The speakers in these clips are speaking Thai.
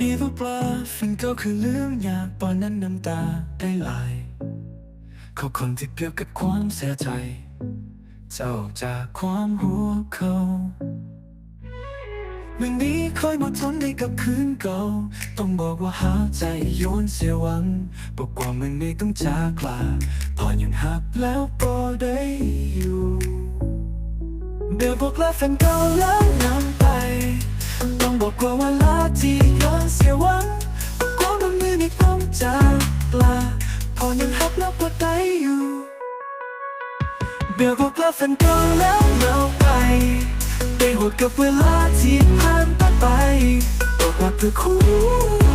ปีบปลาฟินก็คือเรื่องยากตอนนั้นน้ำตาได้ไหลเขาคนที่เปรียบกับความเสียใจจะออกจากความหัวเขาเมื่อนี้คอยมาทนได้กับคืนเก่า ต้องบอกว่าหาใจโยนเสียหวังบอกว่าเมื่อนี้ต้องจากลาพอยังหักแล้วก็ได้อยู่ เดี๋ยวบอกลาแฟนเก่าแล้วนำไปต้อ บอกว่าเวลาที่ย้อนเสียหวันก็มันมือไม่ต้องจากลาพอยังหักแล้วก็ได้อยู่เดี๋ยวบอกลาแฟนเก่าแล้วเราไปไปหดกับเวลาที่ผ่านไปบอกว่าเธอคู่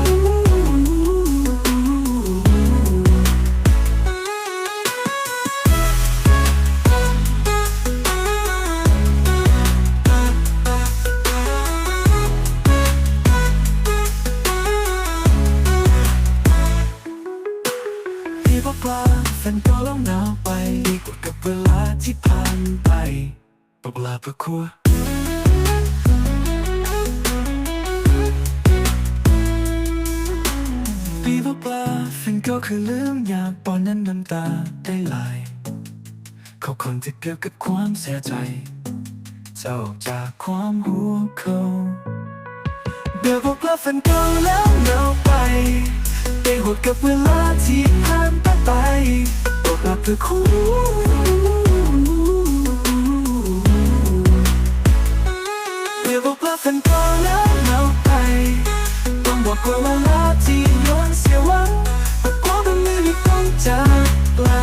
พี่บอกว่าแฟนก็แล้วหนาวไป ดีกว่ากับเวลาที่ผ่านไปบอกลาเพื่อครัวพี่บอกว่าแฟนก็คือเรื่องยากตอนนั้นน้ำตาได้ไหลเขาคนที่เปรียบกับความเสียใจจะออกจากความหัวเขาเดี๋ยวบอกลาแฟนเก่าแล้วเราไปไปหดกับเวลาที่ บอกลาเพื่อคู่เดี๋ยวบอกลาแฟนเก่าแล้วเราไปต้องบอกว่าเวลาที่ย้อนเสียหวังบอกว่าเป็นมือที่ต้องจากลา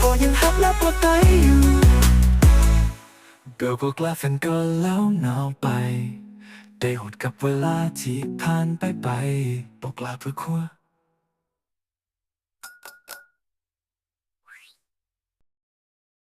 พอยังหักและปลดใจอยู่เดี๋ยวบอกลาแฟนก็แล้วหนาวไปได้หดกับเวลาที่ผ่านไปไปบอกลาเพื่อคัว